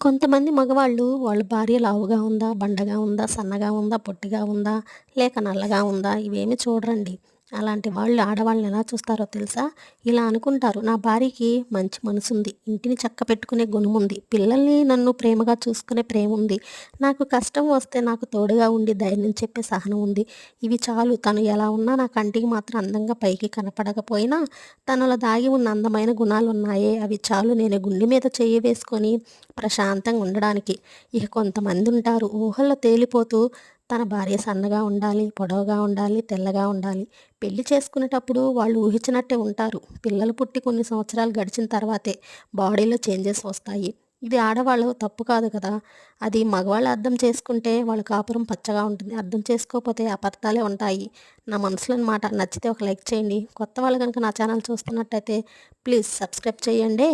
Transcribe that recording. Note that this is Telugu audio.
కొంతమంది మగవాళ్ళు వాళ్ళ భార్య లావుగా ఉందా బండగా ఉందా సన్నగా ఉందా పొట్టిగా ఉందా లేక నల్లగా ఉందా ఇవేమి చూడరండి. అలాంటి వాళ్ళు ఆడవాళ్ళని ఎలా చూస్తారో తెలుసా? ఇలా అనుకుంటారు. నా భార్యకి మంచి మనసుంది. ఇంటిని చక్క పెట్టుకునే గుణం ఉంది పిల్లల్ని నన్ను ప్రేమగా చూసుకునే ప్రేమ ఉంది నాకు కష్టం వస్తే నాకు తోడుగా ఉండి ధైర్యం చెప్పే సహనం ఉంది ఇవి చాలు. తను ఎలా ఉన్నా నా కంటికి మాత్రం అందంగా పైకి కనపడకపోయినా తనలో దాగి ఉన్న అందమైన గుణాలు ఉన్నాయే అవి చాలు నేను గుండె మీద చేయి వేసుకొని ప్రశాంతంగా ఉండడానికి. ఇక కొంతమంది ఉంటారు ఊహల్లో తేలిపోతూ తన భార్య సన్నగా ఉండాలి పొడవుగా ఉండాలి తెల్లగా ఉండాలి. పెళ్ళి చేసుకునేటప్పుడు వాళ్ళు ఊహించినట్టే ఉంటారు. పిల్లలు పుట్టి కొన్ని సంవత్సరాలు గడిచిన తర్వాతే బాడీలో చేంజెస్ వస్తాయి. ఇది ఆడవాళ్ళు తప్పు కాదు కదా. అది మగవాళ్ళు అర్థం చేసుకుంటే వాళ్ళ కాపురం పచ్చగా ఉంటుంది. అర్థం చేసుకోకపోతే అపార్థాలే ఉంటాయి. నా మనసులో మాట నచ్చితే ఒక లైక్ చేయండి. కొత్త వాళ్ళు కనుక నా ఛానల్ చూస్తున్నట్టయితే ప్లీజ్ సబ్స్క్రైబ్ చేయండి.